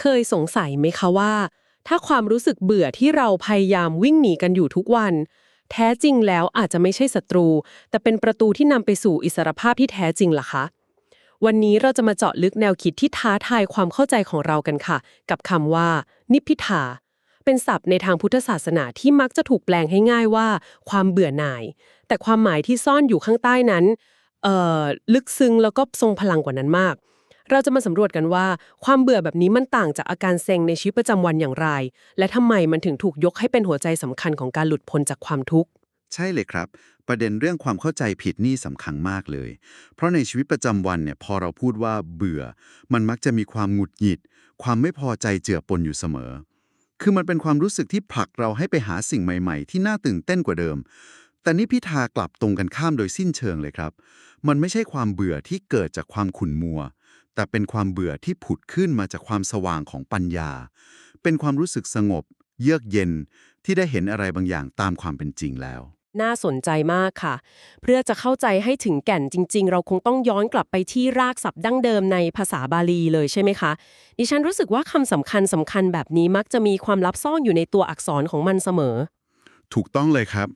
เคยสงสัยไหมคะว่า ถ้าความรู้สึกเบื่อที่เราพยายามวิ่งหนีกันอยู่ทุกวัน แท้จริงแล้วอาจจะไม่ใช่ศัตรู แต่เป็นประตูที่นำไปสู่อิสรภาพที่แท้จริงล่ะคะวันนี้เราจะมาเจาะลึกแนวคิดที่ท้าทายความเข้าใจของเรากันค่ะ กับคำว่า นิพพิทา เป็นศัพท์ในทางพุทธศาสนาที่มักจะถูกแปลงให้ง่ายว่า ความเบื่อหน่าย แต่ความหมายที่ซ่อนอยู่ข้างใต้นั้น เอ่อ ลึกซึ้งแล้วก็ทรงพลังกว่านั้นมาก เราจะมาสำรวจกันว่า ความเบื่อแบบนี้มันต่างจากอาการเซ็งในชีวิตประจำวันอย่างไร และทำไมมันถึงถูกยกให้เป็นหัวใจสำคัญของการหลุดพ้นจากความทุกข์ ใช่เลยครับ ประเด็นเรื่องความเข้าใจผิดนี่สำคัญมากเลย เพราะในชีวิตประจำวันเนี่ยพอเราพูดว่าเบื่อ มันมักจะมีความหงุดหงิด ความไม่พอใจเจือปนอยู่เสมอ คือมันเป็นความรู้สึกที่ผลักเราให้ไปหาสิ่งใหม่ ๆ ที่น่าตื่นเต้นกว่าเดิมแต่นี่พิธากลับตรงกันข้ามโดยสิ้นเชิงเลยครับ มันไม่ใช่ความเบื่อที่เกิดจากความขุ่นมัว แต่เป็นความเบื่อที่ผุดขึ้นมาจากความสว่างของปัญญา เป็นความรู้สึกสงบ เยือกเย็นที่ได้เห็นอะไรบางอย่างตามความเป็นจริงแล้ว น่าสนใจมากค่ะ เพื่อจะเข้าใจให้ถึงแก่นจริง ๆ เราคงต้องย้อนกลับไปที่รากศัพท์ดั้งเดิมในภาษาบาลีเลยใช่ไหมคะ ดิฉันรู้สึกว่าคำสำคัญสำคัญแบบนี้มักจะมีความลับซ่อนอยู่ในตัวอักษรของมันเสมอ ถูกต้องเลยครับ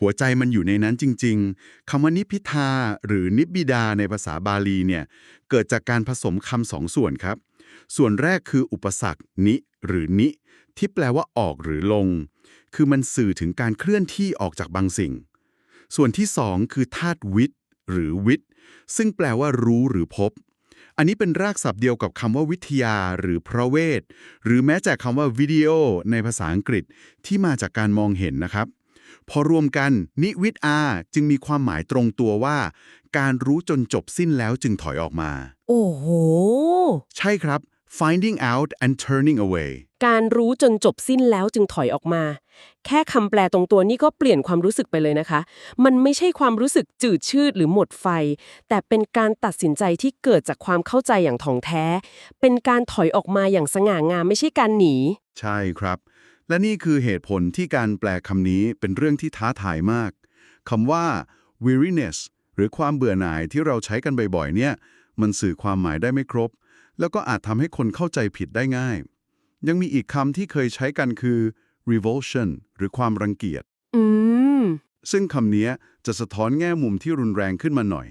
หัวใจมันอยู่ในนั้นจริง ๆคำว่านิพิทาหรือนิบบิดาในภาษาบาลีเนี่ยเกิดจากการผสมคำสองส่วนครับ ส่วนแรกคืออุปสรรคนิหรือนิ ที่แปลว่าออกหรือลง คือมันสื่อถึงการเคลื่อนที่ออกจากบางสิ่ง ส่วนที่สองคือธาตุวิทย์หรือวิทย์ซึ่งแปลว่ารู้หรือพบ อันนี้เป็นรากศัพท์เดียวกับคำว่าวิทยาหรือพระเวท หรือแม้แต่คำว่าวิดีโอในภาษาอังกฤษที่มาจากการมองเห็นนะครับ พอรวมกัน นิวิทอาจึงมีความหมายตรงตัวว่า การรู้จนจบสิ้นแล้วจึงถอยออกมา โอ้โห ใช่ครับ finding out and turning away การรู้จนจบสิ้นแล้วจึงถอยออกมา แค่คำแปลตรงตัวนี้ก็เปลี่ยนความรู้สึกไปเลยนะคะ มันไม่ใช่ความรู้สึกจืดชืดหรือหมดไฟ แต่เป็นการตัดสินใจที่เกิดจากความเข้าใจอย่างถ่องแท้ เป็นการถอยออกมาอย่างสง่างามไม่ใช่การหนี ใช่ครับ และนี่คือเหตุผลที่การแปลคำนี้เป็นเรื่องที่ท้าทายมากคำว่า weariness หรือความเบื่อหน่ายที่เราใช้กันบ่อยๆ เนี่ย มันสื่อความหมายได้ไม่ครบ แล้วก็อาจทำให้คนเข้าใจผิดได้ง่าย ยังมีอีกคำที่เคยใช้กันคือ revulsion หรือความรังเกียจอืมซึ่งคำนี้จะสะท้อนแง่มุมที่รุนแรงขึ้นมาหน่อย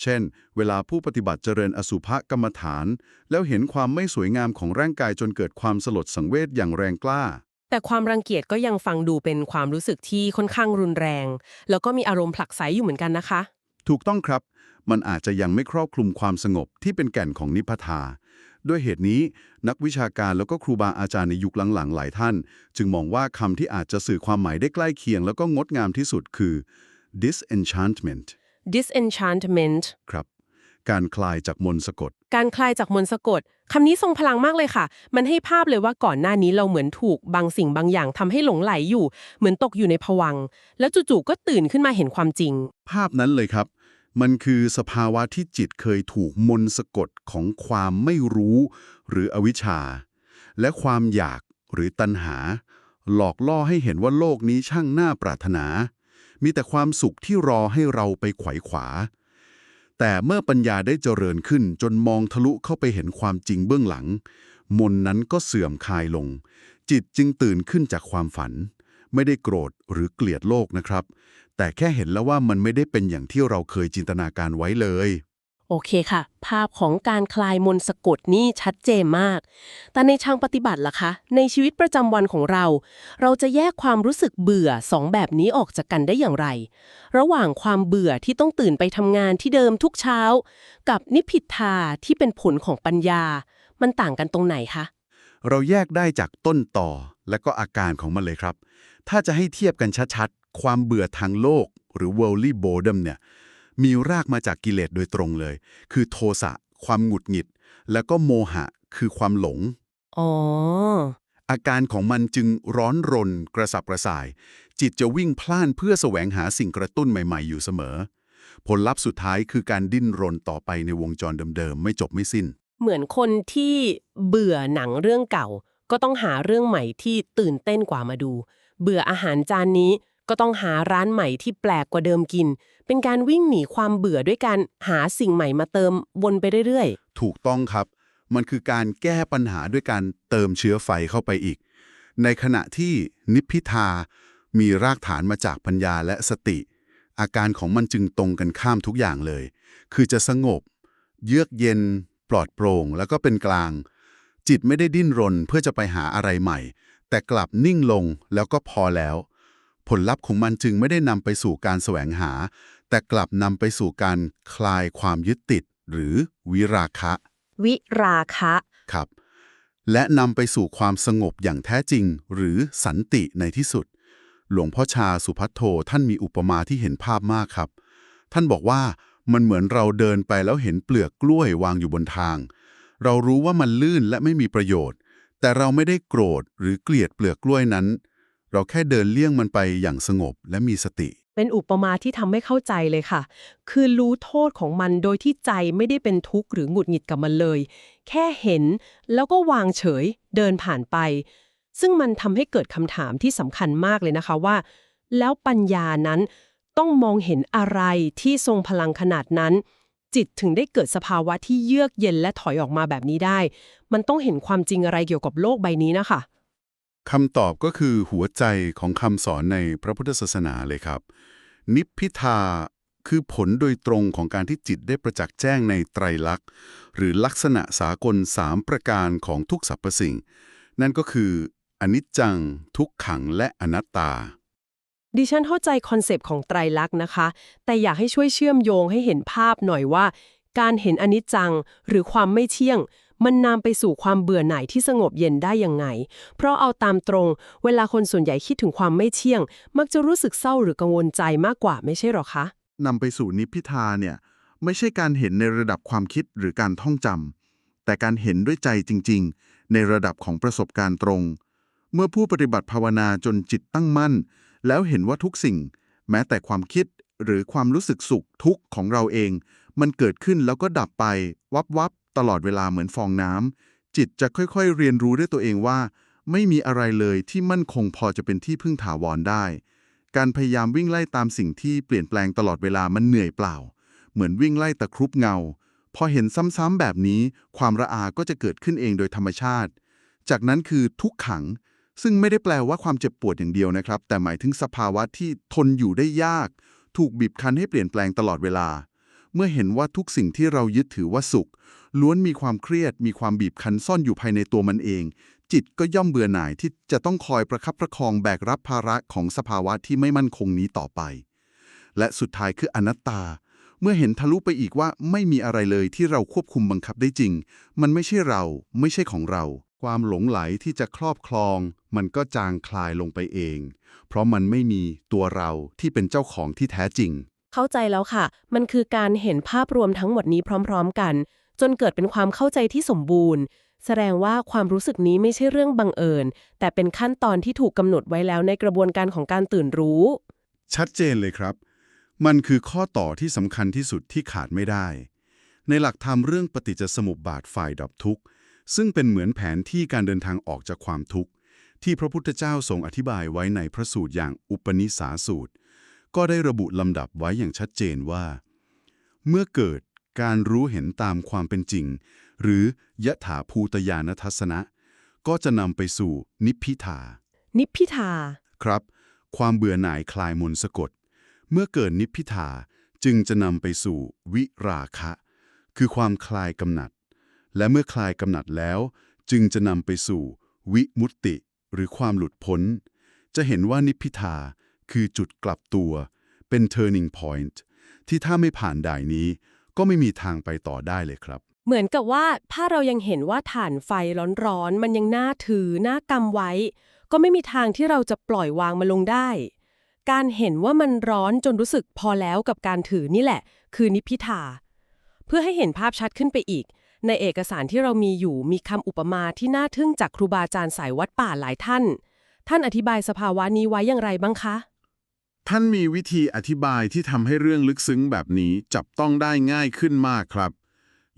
เช่น เวลาผู้ปฏิบัติเจริญอสุภกรรมฐาน แล้วเห็นความไม่สวยงามของร่างกายจนเกิดความสลดสังเวชอย่างแรงกล้า แต่ความรังเกียจก็ยังฟังดูเป็นความรู้สึกที่ค่อนข้างรุนแรง แล้วก็มีอารมณ์ผลักไสอยู่เหมือนกันนะคะ ถูกต้องครับ มันอาจจะยังไม่ครอบคลุมความสงบที่เป็นแก่นของนิพพทา ด้วยเหตุนี้นักวิชาการแล้วก็ครูบาอาจารย์ในยุคหลังๆ หลายท่าน จึงมองว่าคำที่อาจจะสื่อความหมายได้ใกล้เคียง แล้วก็งดงามที่สุดคือ disenchantment disenchantment ครับ การคลายจากมนต์สะกด การคลายจากมนต์สะกดคำนี้ทรงพลังมากเลยค่ะ มันให้ภาพเลยว่าก่อนหน้านี้เราเหมือนถูกบางสิ่งบางอย่างทำให้หลงไหลอยู่ เหมือนตกอยู่ในภวังแล้วจู่ๆก็ตื่นขึ้นมาเห็นความจริง ภาพนั้นเลยครับ มันคือสภาวะที่จิตเคยถูกมนต์สะกดของความไม่รู้ หรืออวิชชา และความอยากหรือตัณหา หลอกล่อให้เห็นว่าโลกนี้ช่างน่าปรารถนา มีแต่ความสุขที่รอให้เราไปไขว่ขวา แต่เมื่อปัญญาได้เจริญขึ้นจนมองทะลุเข้าไปเห็นความจริงเบื้องหลัง มนนั้นก็เสื่อมคลายลง จิตจึงตื่นขึ้นจากความฝัน ไม่ได้โกรธหรือเกลียดโลกนะครับ แต่แค่เห็นแล้วว่ามันไม่ได้เป็นอย่างที่เราเคยจินตนาการไว้เลย โอเคค่ะ ภาพของการคลายมนต์สะกดนี่ชัดเจนมาก แต่ในทางปฏิบัติล่ะคะ ในชีวิตประจำวันของเรา เราจะแยกความรู้สึกเบื่อสองแบบนี้ออกจากกันได้อย่างไร ระหว่างความเบื่อที่ต้องตื่นไปทำงานที่เดิมทุกเช้า กับนิพพิทาที่เป็นผลของปัญญา มันต่างกันตรงไหนคะ เราแยกได้จากต้นต่อและก็อาการของมันเลยครับ ถ้าจะให้เทียบกันชัดๆ ความเบื่อทางโลก หรือ worldly boredom เนี่ย มีรากมาจากกิเลสโดยตรงเลย คือโทสะ ความหงุดหงิด แล้วก็โมหะ คือความหลง อ๋อ อาการของมันจึงร้อนรน กระสับกระส่าย จิตจะวิ่งพล่านเพื่อแสวงหาสิ่งกระตุ้นใหม่ ๆ อยู่เสมอ ผลลัพธ์สุดท้ายคือการดิ้นรนต่อไปในวงจรเดิมๆ ไม่จบไม่สิ้น เหมือนคนที่เบื่อหนังเรื่องเก่า ก็ต้องหาเรื่องใหม่ที่ตื่นเต้นกว่ามาดู เบื่ออาหารจานนี้ ก็ต้องหาร้านใหม่ที่แปลกกว่าเดิมกิน เป็นการวิ่งหนีความเบื่อด้วยการหาสิ่งใหม่มาเติมวนไปเรื่อยๆ ถูกต้องครับ มันคือการแก้ปัญหาด้วยการเติมเชื้อไฟเข้าไปอีก ในขณะที่นิพพิทา มีรากฐานมาจากปัญญาและสติ อาการของมันจึงตรงกันข้ามทุกอย่างเลย คือจะสงบ เยือกเย็น ปลอดโปร่ง แล้วก็เป็นกลาง จิตไม่ได้ดิ้นรนเพื่อจะไปหาอะไรใหม่ แต่กลับนิ่งลงแล้วก็พอแล้ว ผลลัพธ์ของมันจึงไม่ได้นำไปสู่การแสวงหา แต่กลับนำไปสู่การคลายความยึดติด หรือวิราคะ วิราคะครับ และนำไปสู่ความสงบอย่างแท้จริง หรือสันติในที่สุด หลวงพ่อชาสุพัทโทท่านมีอุปมาที่เห็นภาพมากครับ ท่านบอกว่ามันเหมือนเราเดินไปแล้วเห็นเปลือกกล้วย วางอยู่บนทาง เรารู้ว่ามันลื่นและไม่มีประโยชน์ แต่เราไม่ได้โกรธหรือเกลียดเปลือกกล้วยนั้น เราแค่เดินเลี่ยงมันไปอย่างสงบและมีสติ เป็นอุปมาที่ทำให้เข้าใจเลยค่ะ คือรู้โทษของมันโดยที่ใจไม่ได้เป็นทุกข์หรือหงุดหงิดกับมันเลย แค่เห็นแล้วก็วางเฉยเดินผ่านไป ซึ่งมันทำให้เกิดคำถามที่สำคัญมากเลยนะคะว่า แล้วปัญญานั้นต้องมองเห็นอะไรที่ทรงพลังขนาดนั้น จิตถึงได้เกิดสภาวะที่เยือกเย็นและถอยออกมาแบบนี้ได้ มันต้องเห็นความจริงอะไรเกี่ยวกับโลกใบนี้นะคะ คำตอบก็คือหัวใจของคำสอนในพระพุทธศาสนาเลยครับ นิพพิทาคือผลโดยตรงของการที่จิตได้ประจักษ์แจ้งในไตรลักษณ์ หรือลักษณะสากลสามประการของทุกสรรพสิ่ง นั่นก็คืออนิจจัง ทุกขังและอนัตตา ดิฉันเข้าใจคอนเซปต์ของไตรลักษณ์นะคะ แต่อยากให้ช่วยเชื่อมโยงให้เห็นภาพหน่อยว่า การเห็นอนิจจังหรือความไม่เที่ยง มันนำไปสู่ความเบื่อหน่ายที่สงบเย็นได้ยังไง เพราะเอาตามตรง เวลาคนส่วนใหญ่คิดถึงความไม่เที่ยง มักจะรู้สึกเศร้าหรือกังวลใจมากกว่าไม่ใช่หรอคะนำไปสู่นิพพิทาเนี่ยไม่ใช่การเห็นในระดับความคิดหรือการท่องจำแต่การเห็นด้วยใจจริง ๆ ในระดับของประสบการณ์ตรง เมื่อผู้ปฏิบัติภาวนาจนจิตตั้งมั่น แล้วเห็นว่าทุกสิ่ง แม้แต่ความคิดหรือความรู้สึกสุขทุกข์ของเราเอง มันเกิดขึ้นแล้วก็ดับไป วับวับ ตลอดเวลาเหมือนฟองน้ำจิตจะค่อยๆ เรียนรู้ด้วยตัวเองว่า ไม่มีอะไรเลยที่มั่นคงพอจะเป็นที่พึ่งถาวรได้ การพยายามวิ่งไล่ตามสิ่งที่เปลี่ยนแปลงตลอดเวลามันเหนื่อยเปล่า เหมือนวิ่งไล่ตะครุบเงา พอเห็นซ้ำๆแบบนี้ ความระอาก็จะเกิดขึ้นเองโดยธรรมชาติ จากนั้นคือทุกขัง ซึ่งไม่ได้แปลว่าความเจ็บปวดอย่างเดียวนะครับ แต่หมายถึงสภาวะที่ทนอยู่ได้ยาก ถูกบีบคั้นให้เปลี่ยนแปลงตลอดเวลา เมื่อเห็นว่าทุกสิ่งที่เรายึดถือว่าสุข ล้วนมีความเครียด มีความบีบคั้นซ่อนอยู่ภายในตัวมันเอง จิตก็ย่อมเบื่อหน่ายที่จะต้องคอยประคับประคองแบกรับภาระของสภาวะที่ไม่มั่นคงนี้ต่อไป และสุดท้ายคืออนัตตา เมื่อเห็นทะลุไปอีกว่าไม่มีอะไรเลยที่เราควบคุมบังคับได้จริง มันไม่ใช่เรา ไม่ใช่ของเรา ความหลงไหลที่จะครอบครอง มันก็จางคลายลงไปเอง เพราะมันไม่มีตัวเราที่เป็นเจ้าของที่แท้จริง เข้าใจแล้วค่ะ มันคือการเห็นภาพรวมทั้งหมดนี้พร้อม ๆ กัน จนเกิดเป็นความเข้าใจที่สมบูรณ์ แสดงว่าความรู้สึกนี้ไม่ใช่เรื่องบังเอิญ แต่เป็นขั้นตอนที่ถูกกำหนดไว้แล้วในกระบวนการของการตื่นรู้ ชัดเจนเลยครับ มันคือข้อต่อที่สำคัญที่สุดที่ขาดไม่ได้ ในหลักธรรมเรื่องปฏิจจสมุปบาทฝ่ายดับทุกข์ ซึ่งเป็นเหมือนแผนที่การเดินทางออกจากความทุกข์ที่พระพุทธเจ้าทรงอธิบายไว้ในพระสูตรอย่างอุปนิสาสูตร ก็ได้ระบุลำดับไว้อย่างชัดเจนว่า เมื่อเกิดการรู้เห็นตามความเป็นจริง หรือยถาภูตญาณทัศนะ ก็จะนำไปสู่นิพพิทา นิพพิทา ครับ ความเบื่อหน่ายคลายมนต์สะกด เมื่อเกิดนิพพิทาจึงจะนำไปสู่วิราคะ คือความคลายกำหนัด และเมื่อคลายกำหนัดแล้ว จึงจะนำไปสู่วิมุตติ หรือความหลุดพ้น จะเห็นว่านิพพิทา คือจุดกลับตัวเป็น turning point ที่ถ้าไม่ผ่านด่ายนี้ ก็ไม่มีทางไปต่อได้เลยครับ เหมือนกับว่าถ้าเรายังเห็นว่าฐานไฟร้อนๆ มันยังน่าถือน่ากำไว้ ก็ไม่มีทางที่เราจะปล่อยวางมันลงได้ การเห็นว่ามันร้อนจนรู้สึกพอแล้วกับการถือนี่แหละ คือนิพพิทา เพื่อให้เห็นภาพชัดขึ้นไปอีก ในเอกสารที่เรามีอยู่มีคำอุปมาที่น่าทึ่งจากครูบาอาจารย์สายวัดป่าหลายท่าน ท่านอธิบายสภาวะนี้ไว้อย่างไรบ้างคะ ท่านมีวิธีอธิบายที่ทำให้เรื่องลึกซึ้งแบบนี้จับต้องได้ง่ายขึ้นมากครับ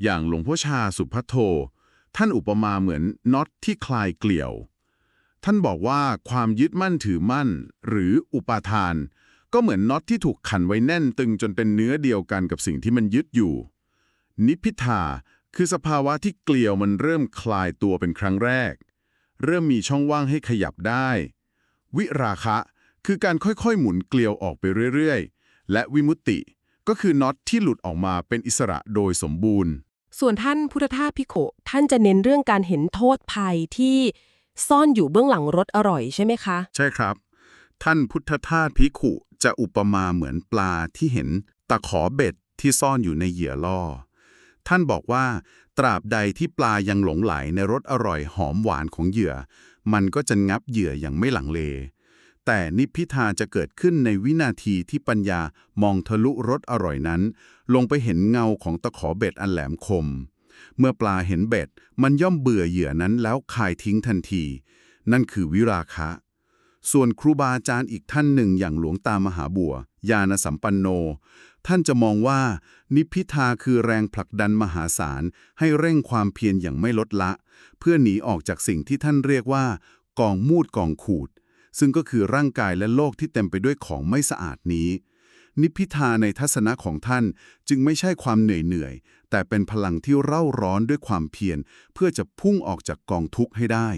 อย่างหลวงพ่อชาสุพัทโท ท่านอุปมาเหมือนน็อตที่คลายเกลียว ท่านบอกว่าความยึดมั่นถือมั่น หรืออุปาทาน ก็เหมือนน็อตที่ถูกขันไว้แน่นตึงจนเป็นเนื้อเดียวกันกับสิ่งที่มันยึดอยู่ นิพพิทาคือสภาวะที่เกลียวมันเริ่มคลายตัวเป็นครั้งแรก เริ่มมีช่องว่างให้ขยับได้ วิราคะ คือการค่อยๆ หมุนเกลียวออกไปเรื่อยๆ และวิมุตติ ก็คือน็อตที่หลุดออกมาเป็นอิสระโดยสมบูรณ์ ส่วนท่านพุทธทาสพิโขท่านจะเน้นเรื่องการเห็นโทษภัยที่ซ่อนอยู่เบื้องหลังรสอร่อยใช่ไหมคะ ใช่ครับ ท่านพุทธทาสพิขุจะอุปมาเหมือนปลาที่เห็นตะขอเบ็ดที่ซ่อนอยู่ในเหยื่อล่อ ท่านบอกว่า ตราบใดที่ปลายังหลงไหลในรสอร่อยหอมหวานของเหยื่อ มันก็จะงับเหยื่ออย่างไม่หลังเล แต่นิพพิทาจะเกิดขึ้นในวินาทีที่ปัญญามองทะลุรสอร่อยนั้น ลงไปเห็นเงาของตะขอเบ็ดอันแหลมคม เมื่อปลาเห็นเบ็ด มันย่อมเบื่อเหยื่อนั้นแล้วคายทิ้งทันที นั่นคือวิราคะ ส่วนครูบาอาจารย์อีกท่านหนึ่งอย่างหลวงตามหาบัว ญาณสัมปันโน ท่านจะมองว่า นิพพิทาคือแรงผลักดันมหาศาลให้เร่งความเพียรอย่างไม่ลดละ เพื่อหนีออกจากสิ่งที่ท่านเรียกว่ากองมูดกองขูด ซึ่งก็คือร่างกายและโลกที่เต็มไปด้วยของไม่สะอาดนี้ นิพพิทาในทัศนะของท่านจึงไม่ใช่ความเหนื่อยเหนื่อยๆแต่เป็นพลังที่เร่าร้อนด้วยความเพียรเพื่อจะพุ่งออกจากกองทุกข์ให้ได้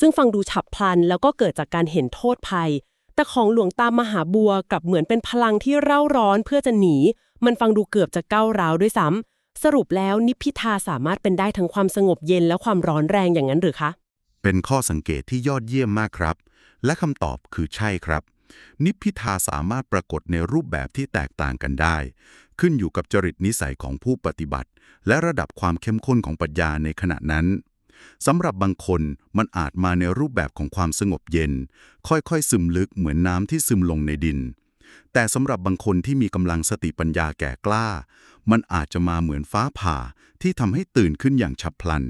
ซึ่งฟังดูฉับพลันแล้วก็เกิดจากการเห็นโทษภัย แต่ของหลวงตามหาบัวกลับเหมือนเป็นพลังที่เร่าร้อนเพื่อจะหนี มันฟังดูเกือบจะก้าวร้าวด้วยซ้ำสรุปแล้วนิพพิทาสามารถเป็นได้ทั้งความสงบเย็นและความร้อนแรงอย่างนั้นหรือคะ เป็นข้อสังเกตที่ยอดเยี่ยมมากครับ และคำตอบคือใช่ครับ นิพพิทาสามารถปรากฏในรูปแบบที่แตกต่างกันได้ ขึ้นอยู่กับจริตนิสัยของผู้ปฏิบัติ และระดับความเข้มข้นของปัญญาในขณะนั้นสำหรับบางคนมันอาจมาในรูปแบบของความสงบเย็น ค่อยๆ ซึมลึกเหมือนน้ำที่ซึมลงในดิน แต่สำหรับบางคนที่มีกำลังสติปัญญาแก่กล้า มันอาจจะมาเหมือนฟ้าผ่าที่ทำให้ตื่นขึ้นอย่างฉับพลัน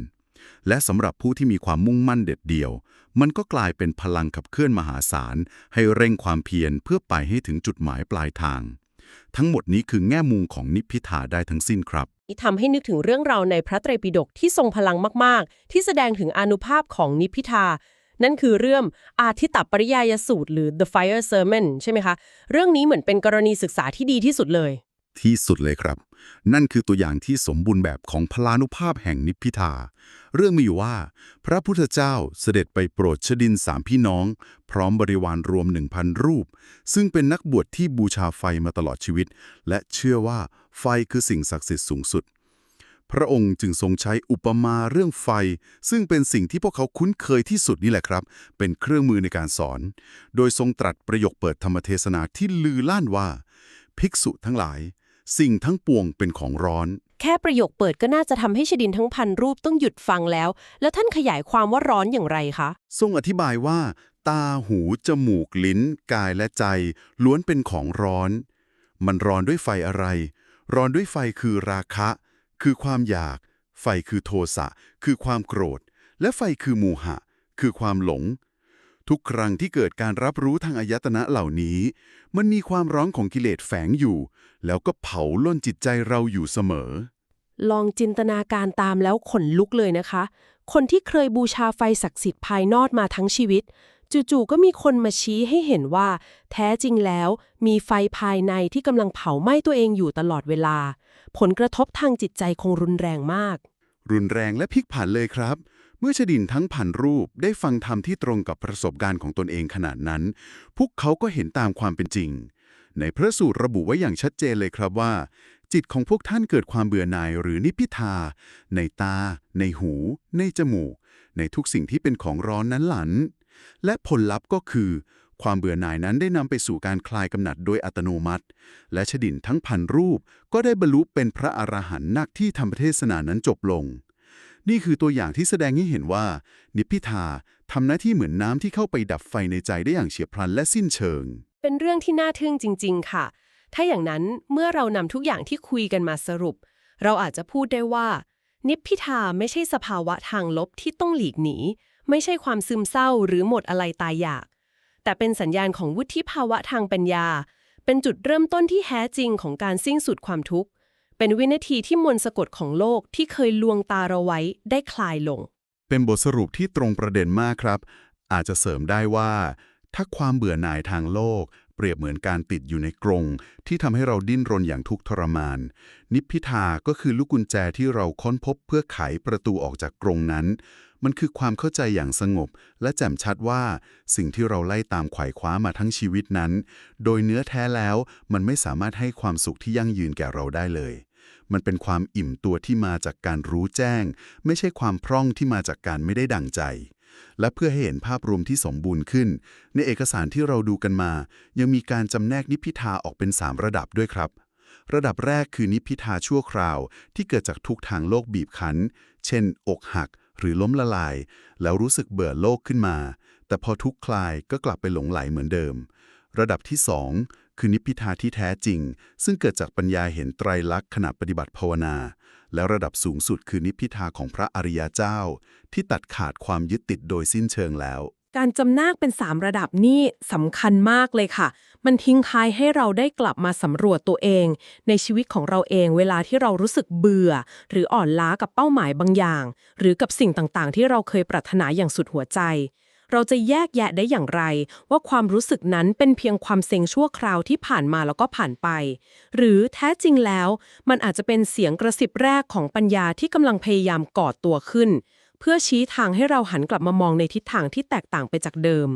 และสำหรับผู้ที่มีความมุ่งมั่นเด็ดเดี่ยว มันก็กลายเป็นพลังขับเคลื่อนมหาศาล ให้เร่งความเพียรเพื่อไปให้ถึงจุดหมายปลายทาง ทั้งหมดนี้คือแง่มุมของนิพพิทาได้ทั้งสิ้นครับนี่ทำให้นึกถึงเรื่องราวในพระไตรปิฎกที่ทรงพลังมาก ๆ ที่แสดงถึงอนุภาพของนิพพิทานั่นคือเรื่องอาทิตตปริยายสูตร หรือ The Fire Sermon ใช่ไหมคะ เรื่องนี้เหมือนเป็นกรณีศึกษาที่ดีที่สุดเลย ที่สุดเลยครับ นั่นคือตัวอย่างที่สมบูรณ์แบบของพลานุภาพแห่งนิพพิทา เรื่องมีอยู่ว่า พระพุทธเจ้าเสด็จไปโปรดชดินสามพี่น้อง พร้อมบริวารรวม 1,000 รูป ซึ่งเป็นนักบวชที่บูชาไฟมาตลอดชีวิต และเชื่อว่าไฟคือสิ่งศักดิ์สิทธิ์สูงสุด พระองค์จึงทรงใช้อุปมาเรื่องไฟ ซึ่งเป็นสิ่งที่พวกเขาคุ้นเคยที่สุดนี่แหละครับ เป็นเครื่องมือในการสอน โดยทรงตรัสประโยคเปิดธรรมเทศนาที่ลือลั่นว่าภิกษุทั้งหลาย สิ่งทั้งปวงเป็นของร้อน แค่ประโยคเปิดก็น่าจะทำให้ชดินทั้งพันรูปต้องหยุดฟังแล้ว แล้วท่านขยายความว่าร้อนอย่างไรคะ ทรงอธิบายว่า ตาหู จมูก ลิ้น กายและใจ ล้วนเป็นของร้อน มันร้อนด้วยไฟอะไร ร้อนด้วยไฟคือราคะ คือความอยาก ไฟคือโทสะ คือความโกรธ และไฟคือมูหะ คือความหลง ทุกครั้งที่เกิดการรับรู้ทางอายตนะเหล่านี้ มันมีความร้อนของกิเลสแฝงอยู่ แล้วก็เผาล้นจิตใจเราอยู่เสมอ ลองจินตนาการตามแล้วขนลุกเลยนะคะ คนที่เคยบูชาไฟศักดิ์สิทธิ์ภายนอกมาทั้งชีวิต จู่ๆก็มีคนมาชี้ให้เห็นว่า แท้จริงแล้วมีไฟภายในที่กำลังเผาไหม้ตัวเองอยู่ตลอดเวลา ผลกระทบทางจิตใจคงรุนแรงมาก รุนแรงและพลิกผันเลยครับ เมื่อชดินทั้งพันรูปได้ฟังธรรมที่ตรงกับประสบการณ์ของตนเองขนาดนั้น พวกเขาก็เห็นตามความเป็นจริง ในพระสูตรระบุไว้อย่างชัดเจนเลยครับว่า จิตของพวกท่านเกิดความเบื่อหน่ายหรือนิพิทา ในตา ในหู ในจมูก ในทุกสิ่งที่เป็นของร้อนนั้นหลัน และผลลัพธ์ก็คือ ความเบื่อหน่ายนั้นได้นำไปสู่การคลายกำหนัดโดยอัตโนมัติ และชดินทั้งพันรูปก็ได้บรรลุเป็นพระอรหันต์นักที่ธรรมเทศนานั้นจบลง นี่คือตัวอย่างที่แสดงให้เห็นว่า นิพพิทาทำหน้าที่เหมือนน้ำที่เข้าไปดับไฟในใจได้อย่างเฉียบพลันและสิ้นเชิง เป็นเรื่องที่น่าทึ่งจริง ๆ ค่ะ ถ้าอย่างนั้นเมื่อเรานำทุกอย่างที่คุยกันมาสรุป เราอาจจะพูดได้ว่า นิพพิทาไม่ใช่สภาวะทางลบที่ต้องหลีกหนี ไม่ใช่ความซึมเศร้าหรือหมดอะไรตายอยาก แต่เป็นสัญญาณของวุฒิภาวะทางปัญญา เป็นจุดเริ่มต้นที่แท้จริงของการสิ้นสุดความทุกข์ เป็นวินาทีที่มนต์สะกดของโลกที่เคยลวงตาเราไว้ได้คลายลง เป็นบทสรุปที่ตรงประเด็นมากครับ อาจจะเสริมได้ว่า ถ้าความเบื่อหน่ายทางโลก เปรียบเหมือนการติดอยู่ในกรง ที่ทำให้เราดิ้นรนอย่างทุกข์ทรมาน นิพพิทาก็คือลูกกุญแจที่เราค้นพบเพื่อไขประตูออกจากกรงนั้น มันคือความเข้าใจอย่างสงบ และแจ่มชัดว่าสิ่งที่เราไล่ตามไขว่คว้ามาทั้งชีวิตนั้น โดยเนื้อแท้แล้วมันไม่สามารถให้ความสุขที่ยั่งยืนแก่เราได้เลย มันเป็นความอิ่มตัวที่มาจากการรู้แจ้ง ไม่ใช่ความพร่องที่มาจากการไม่ได้ดั่งใจ และเพื่อให้เห็นภาพรวมที่สมบูรณ์ขึ้น ในเอกสารที่เราดูกันมา ยังมีการจำแนกนิพพิทาออกเป็น 3 ระดับด้วยครับ ระดับแรกคือนิพพิทาชั่วคราว ที่เกิดจากทุกทางโลกบีบคั้น เช่น อกหัก หรือล้มละลาย แล้วรู้สึกเบื่อโลกขึ้นมา แต่พอทุกคลายก็กลับไปหลงไหลเหมือนเดิมระดับที่ 2 คือนิพพิทาที่แท้จริง ซึ่งเกิดจากปัญญาเห็นไตรลักษณ์ขณะปฏิบัติภาวนา แล้วระดับสูงสุดคือนิพพิทาของพระอริยเจ้า ที่ตัดขาดความยึดติดโดยสิ้นเชิงแล้ว การจำแนกเป็น 3 ระดับนี่สำคัญมากเลยค่ะ มันทิ้งท้ายให้เราได้กลับมาสำรวจตัวเอง ในชีวิตของเราเองเวลาที่เรารู้สึกเบื่อ หรืออ่อนล้ากับเป้าหมายบางอย่าง หรือกับสิ่งต่างๆ ที่เราเคยปรารถนาอย่างสุดหัวใจ เราจะแยกแยะได้อย่างไร ว่าความรู้สึกนั้นเป็นเพียงความเซ็งชั่วคราวที่ผ่านมาแล้วก็ผ่านไป หรือแท้จริงแล้ว มันอาจจะเป็นเสียงกระสิบแรกของปัญญาที่กำลังพยายามก่อตัวขึ้น เพื่อชี้ทางให้เราหันกลับมามองในทิศทางที่แตกต่างไปจากเดิม